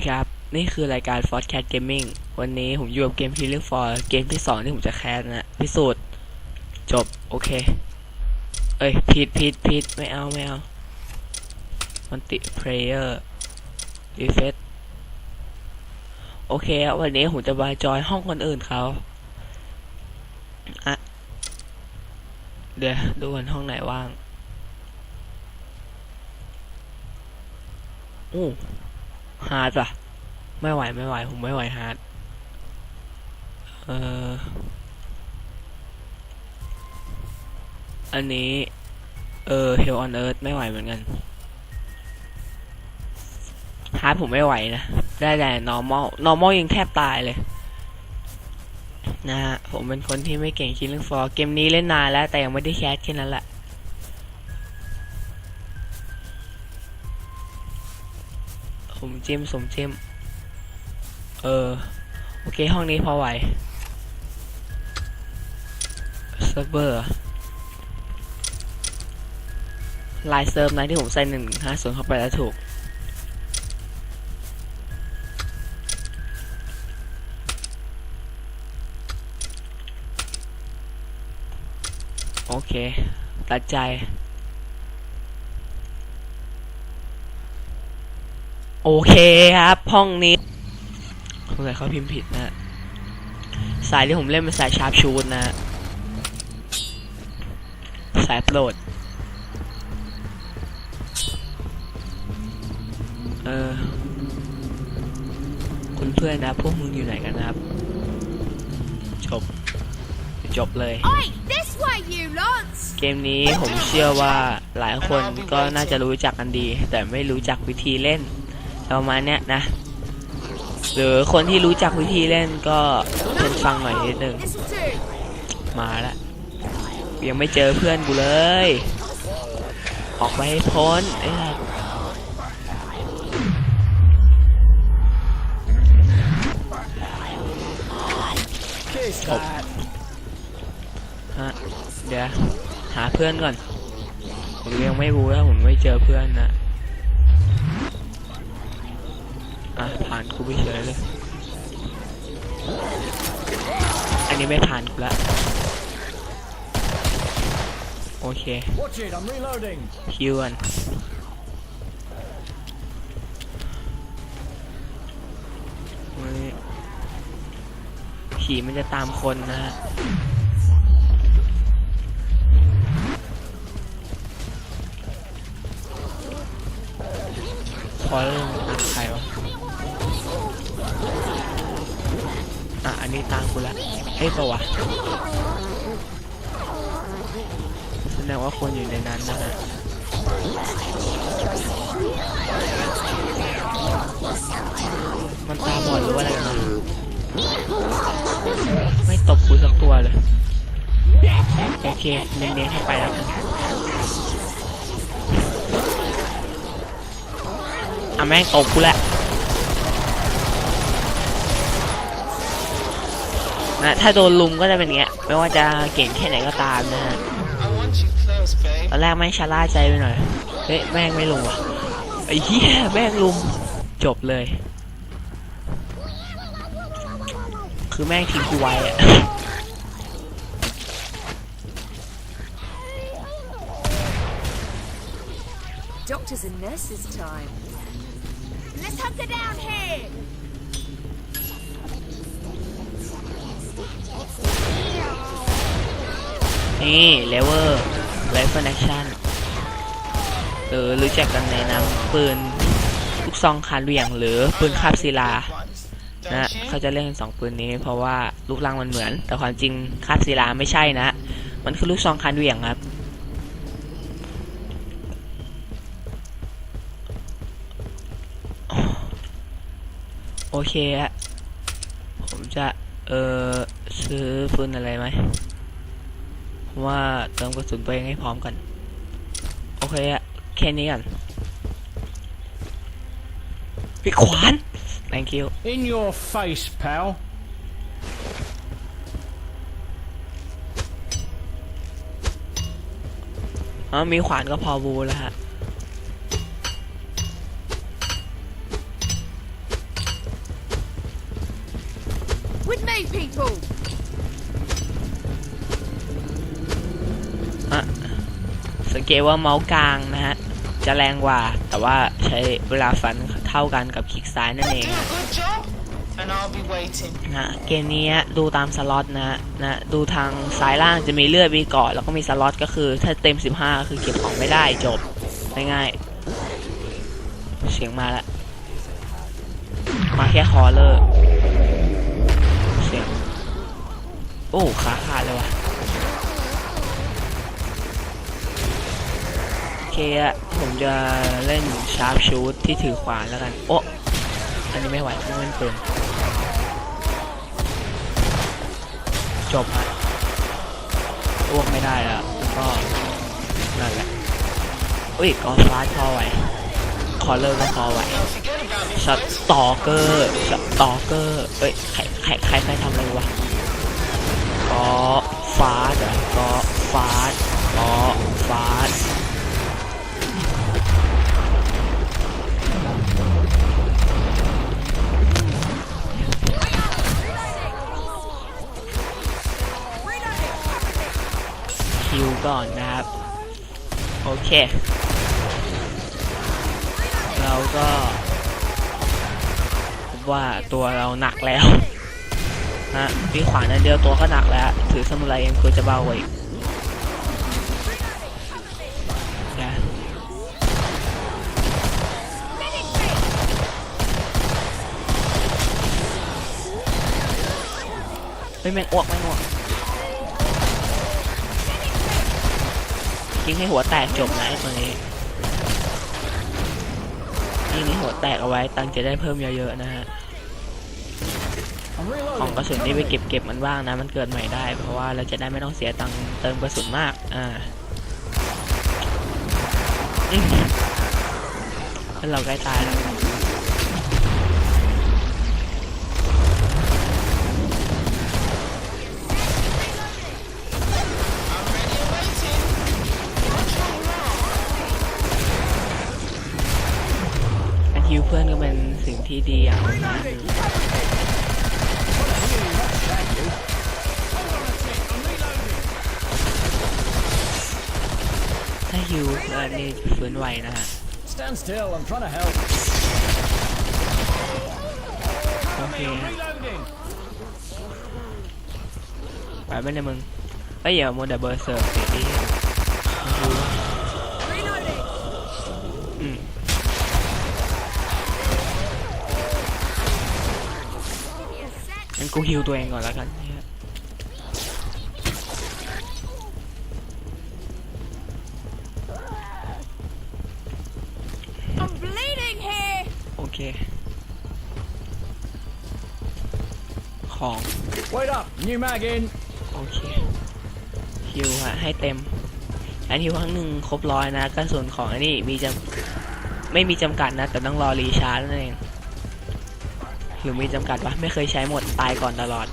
ดีครับ นี่คือรายการ f o r Cat Gaming วันนี้ผมอยู่กับเกม Healing for เกมที่สองที่ผมจะแคสนะพิสูจน์จบ โอเค เอ้ยผิดผิดผิดไม่เอา ไม่เอามันติ player refresh โอเควันนี้ผมจะมาจอยห้องคนอื่นเขาอะเดี๋ยวดูกันห้องไหนว่างอู้ ฮาร์ดอะไม่ไหวไม่ไหว ผมไม่ไหวฮาร์ดเอออันนี้ เออ Hell on Earth ไม่ไหวเหมือนกันฮาร์ดผมไม่ไหวนะ ได้แต่ normal normal ยังแทบตายเลย นะฮะ ผมเป็นคนที่ไม่เก่งคิดเรื่องฟอร์เกมนี้เล่นนานแล้ว แต่ยังไม่ได้แคสแค่นั้นแหละ จิ้มสมจิ้ม เออ โอเค ห้องนี้พอไหวเซิร์ฟเวอร์ลายเซิร์ฟนะที่ผมใส่หนึ่งห้าส่วนเข้าไปแล้วถูก โอเค ตัดใจ โอเคครับ ห้องนี้สงสัยเขาพิมพ์ผิดนะสายที่ผมเล่นเป็นสายชาร์ปชูดนะฮะสายโปรดเออคุณเพื่อนนะ พวกมึงอยู่ไหนกันนะครับ จบ จบเลย Oi, this way, you lots! เกมนี้ผมเชื่อว่าหลายคนก็น่าจะรู้จักกันดี แต่ไม่รู้จักวิธีเล่น ประมาณเนี้ยนะ หรือคนที่รู้จักวิธีเล่นก็เพิ่นฟังหน่อยนิดนึง มาละยังไม่เจอเพื่อนกูเลย ออกไปให้พ้นไอ้สัสจบฮะเดี๋ยวหาเพื่อนก่อน ผมยังไม่รู้แล้วผมไม่เจอเพื่อนนะ อะผ่านกูไปเฉยเลย อันนี้ไม่ผ่านกูละ โอเค Watch it, I'm reloading. คิวกันนี่ผีมันจะตามคนนะฮะพอเริ่มตามใครวะ อะอันนี้ตากูละเฮ้ยปะวะแสดงว่าคนอยู่ในนั้นนะฮะมันตาบอดหรือว่าอะไรกันะไม่ตบกูสักตัวเลย โอเคเน้นๆเข้าไปแล้วอะแม่งตบกูแหละ นะถ้าโดนลุมก็จะเป็นอย่างเงี้ย ไม่ว่าจะเก่งแค่ไหนก็ตามนะฮะ I want you close, babe. ตอนแรกแม่งชะล่าใจไปหน่อย เฮ้ยแม่งไม่ลงว่ะไอ้เหี้ยแม่งลุมจบเลย คือแม่งทิ้งกูไว้อะ Doctors and nurses time. Let's hunker down here! นี่ นี่เลเวอร์ไลฟ์แอคชั่นหรือรู้จักกันในนามปืนลูกซองคานเหวี่ยงหรือปืนคาบศิลานะเขาจะเล่นสองปืนนี้ เพราะว่าลูกลังมันเหมือน แต่ความจริงคาบศิลาไม่ใช่นะ มันคือลูกซองคานเหวี่ยงครับโอเคอะผมจะ เออซื้อปืนอะไรไหม ว่าเติมกระสุนตัวเองให้พร้อมกัน โอเคอะแค่นี้กันไอ้ขวาน thank you in your face pal เอ๋อมีขวานก็พอบูแล้วฮะ with me people เกตว่าเมาส์กลางนะฮะ จะแรงกว่า แต่ว่าใช้เวลาฟันเท่ากันกับคลิกซ้ายนั่นเอง Do a good job, and I'll be waiting. นะเกมนี้ดูตามสล็อตนะฮะนะดูทางซ้ายล่างจะมีเลือดมีเกาะแล้วก็มีสล็อตก็คือถ้าเต็ม 15 คือเก็บของไม่ได้จบง่ายๆเสียงมาละมาแค่คอเลอร์เสียงโอ้ขาขาดเลยวะโเคอะผมจะเล่นชาร์ปชูตที่ถือขวานแล้วกัน โอ้อันนี้ไม่ไหวต้องเล่นปืนจบฮะอ้วกไม่ได้แล้วก็นั่นแหละอุ้ยกอฟ้าพอไหวคอเลอร์ก็พอไหวสตอเกอร์สตอเกอร์เอ้ยใครใครใครใครทำอะไรวะก็ฟาเหรอก็ฟ้าก็ฟาด ก่อนนะครับ โอเค เราก็ว่าตัวเราหนักแล้วนะมีขวานอันเดียวตัวก็หนักแล้ว ถือสมุไรยังควรจะเบากว่าอีกนะเฮ้ยแม่งอ้วกแม่อ้วก ยิงให้หัวแตกจบนะไอ้ตัวนี้ยิงให้หัวแตกเอาไว้ตังจะได้เพิ่มเยอะๆนะฮะของกระสุนนี่ไปเก็บเก็บมันบ้างนะ มันเกิดใหม่ได้ เพราะว่าเราจะได้ไม่ต้องเสียตังเติมกระสุนมากอ่าเราใกล้ตายแล้ว ฮิวเพื่อนก็เป็นสิ่งที่ดีอย่างหนึงนะถ้าฮิวเพื่อนนี่จะฟื้นไวนะฮะ Stand still. I'm trying to help. โอเค Reloading. ไปไม่ได้มึงเอ้ยอย่าโมเดเบอร์เซิร์ฟสิที่อืม งั้น กูฮิวตัวเองก่อนแล้วกันเนี่ย I'm bleeding here. โอเค ของ Wait up. New mag in. โอเคฮิวฮะให้เต็ม อันฮิวครั้งหนึ่งครบร้อยนะกระสุนของอันนี้มีจำไม่มีจำกัดนะ แต่ต้องรอรีชาร์จนั่นเอง หรือมีจำกัดปะไม่เคยใช้หมดตายก่อนตลอด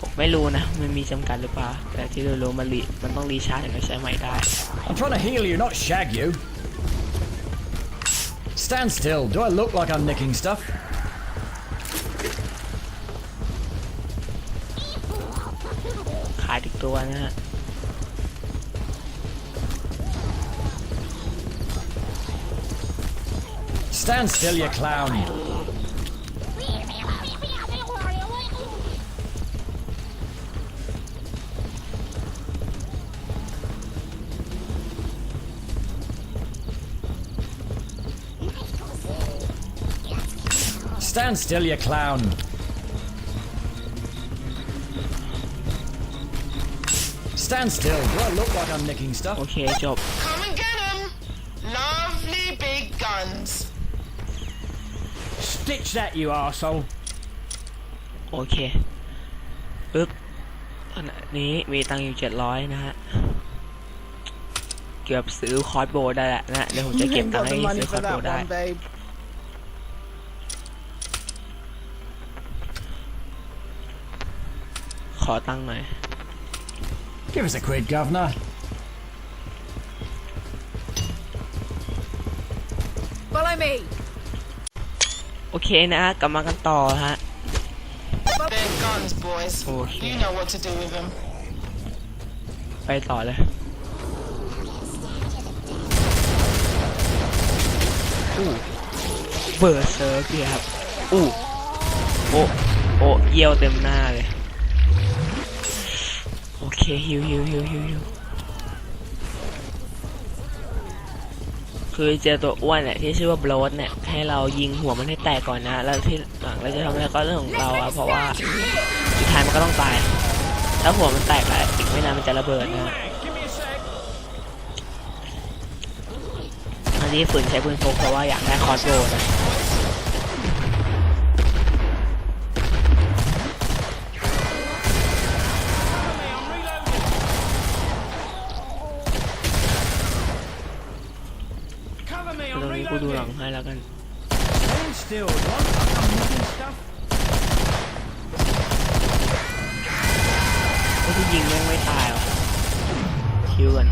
ผมไม่รู้นะ มันมีจำกัดหรือเปล่า แต่ที่รู้ๆมันรีมันต้องรีชาร์จถึงจะใช้ใหม่ได้ I'm trying to heal you, not shag you. Stand still. Do I look like I'm nicking stuff? ขายถึกตัวนะฮะ Stand still, you clown. Stand still, you clown. Stand still. Do I look like I'm nicking โอ stuff? เคจบ Come and get 'em. Lovely big guns. Stitch that, you arsehole. โอเค ปึ๊บขณะนี้มีตังค์อยู่เจ็ดร้อยนะฮะ เกือบซื้อคอร์สโบว์ได้แหละนะ เดี๋ยวผมจะเก็บตังค์ให้ซื้อคอร์สโบว์ได้ อตังค์หน่อย Give us a quid, governor. Follow me. โอเคนะฮะกลับมากันต่อฮะ They're guns, boys. Okay. You know what to do with them. ไปไปต่อเลย อู้เบอร์เซิร์ฟเนี่ยครับ อู้ โอ้ โอ้ เยี่ยวเต็มหน้าเลย โอเคฮิวฮิวฮิวฮิวฮิวคือเจอตัวอ้วนเนี่ยที่ชื่อว่าบลดเนี่ยให้เรายิงหัวมันให้แตกก่อนนะ แล้วที่หลังเราจะทำอะไรก็เรื่องของเราอะเพราะว่าสุดท้ายมันก็ต้องตาย ถ้าหัวมันแตกอะอีกไม่นานมันจะระเบิดนะอันนี้ฝืนใช้ปืนพกเพราะว่าอยากได้คอร์สโบนะ กูดูหลังให้แล้วกัน Stand still. Do I look like I'm nicking stuff? ไอ้ที่ยิงแม่งไม่ตายว่ะคิวกัน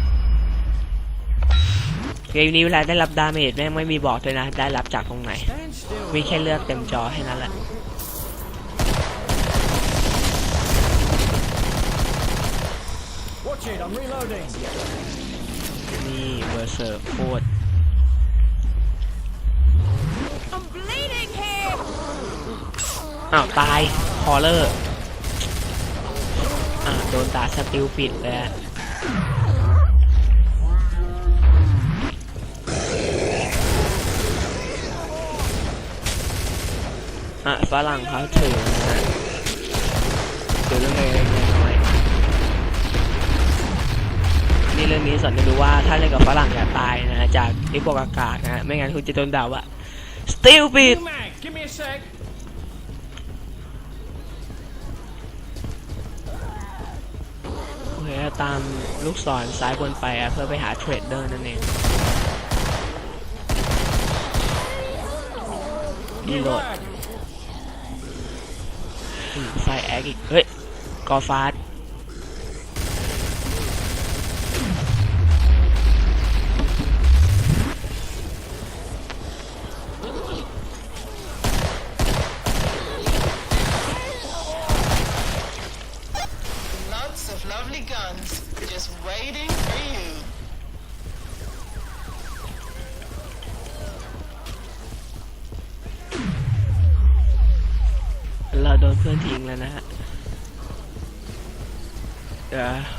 เกมนี้เวลาได้รับดาเมจแม่งไม่มีบอกเลยนะ ได้รับจากตรงไหน Stand still. มีแค่เลือกเต็มจอแค่นั้นแหละ Watch it, I'm reloading. นี่เบอร์เซอร์โคตร I'm bleeding here. อ้าวตายคอเลอร์อ่าโดนตาสติลปิดเลยอะอะฝรั่งเขาถือนะฮะถือเรื่องเล็กๆน้อยนี่เรื่องนี้สอนให้รู้ว่าถ้าเล่นกับฝรั่งอย่าตายนะจากที่พกอากาศนะฮะไม่งั้นคุณจะโดนด่าว่า stupid New mag, give me a sec. โอเคตามลูกศรซ้ายบนไปเพื่อไปหาเทรดเดอร์นั่นเองรีโหลดไฟแอคอีก เฮ้ย กอฟาส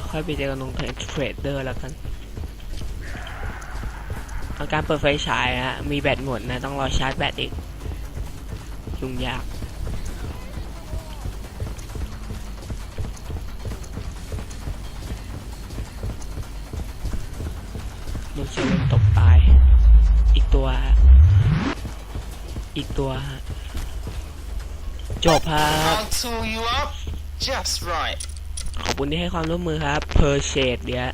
ค่อยไปเจอกันตรงเทรดเดอร์แล้วกันอาการเปิดไฟฉายฮะ มีแบตหมดนะ ต้องรอชาร์จแบตอีก ยุ่งยากลูกเชลนตกตาย อีกตัว อีกตัวจบครับ I'll tool you up just right. ขอบคุณที่ให้ความร่วมมือครับ เพอร์เชดเดีย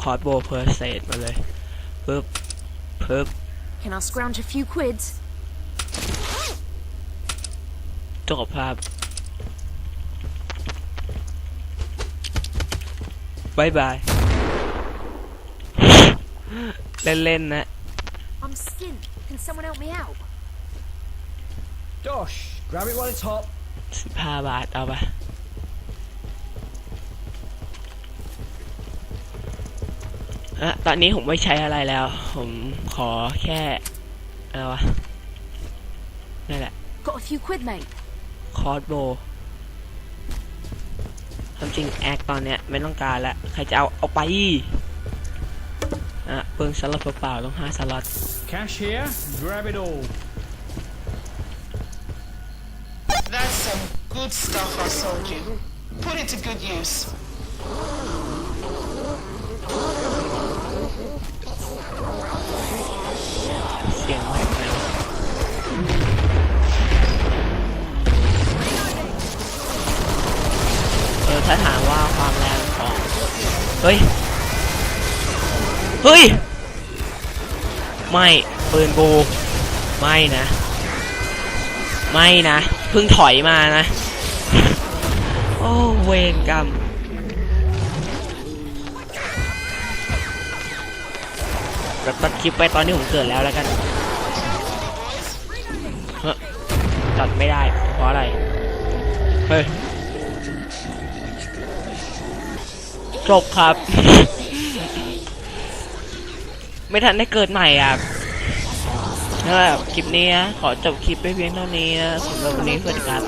คอร์ดโบเพอร์เชดมาเลยปึ๊บปึ๊บ Can I scrounge a few quids? จบครับบายบาย เล่นๆนะ I'm skint. Can someone help me out? Dosh, grab it while it's hot. สิบห้าบาทเอาไป อะตอนนี้ผมไม่ใช้อะไรแล้ว ผมขอแค่อะไรวะนั่นแหละ Got a few quid, mate. คอร์สโบทำจริงแอคตอนเนี้ยไม่ต้องการละใครจะเอาเอาไปอะเปลืองสล็อตเปล่าๆต้องห้าสล็อต Cash here, grab it all. That's some good stuff I sold you. Put it to good use. เสียงแหลกแล้วเออถ้าถามว่าความแรงของ เฮ้ย เฮ้ย ไม่ปืนกูไม่นะ ไม่นะเพิ่งถอยมานะ โอ้เวรกรรมแล้วตัดคลิปไปตอนที่ผมเกิดแล้วแล้วกัน ตัดไม่ได้ เพราะอะไร เฮ้ย จบครับ ไม่ทันได้เกิดใหม่อะนั่นแหละคลิปนี้นะขอจบคลิปไปเพียงเท่านี้นะสำหรับวันนี้สวัสดีครับ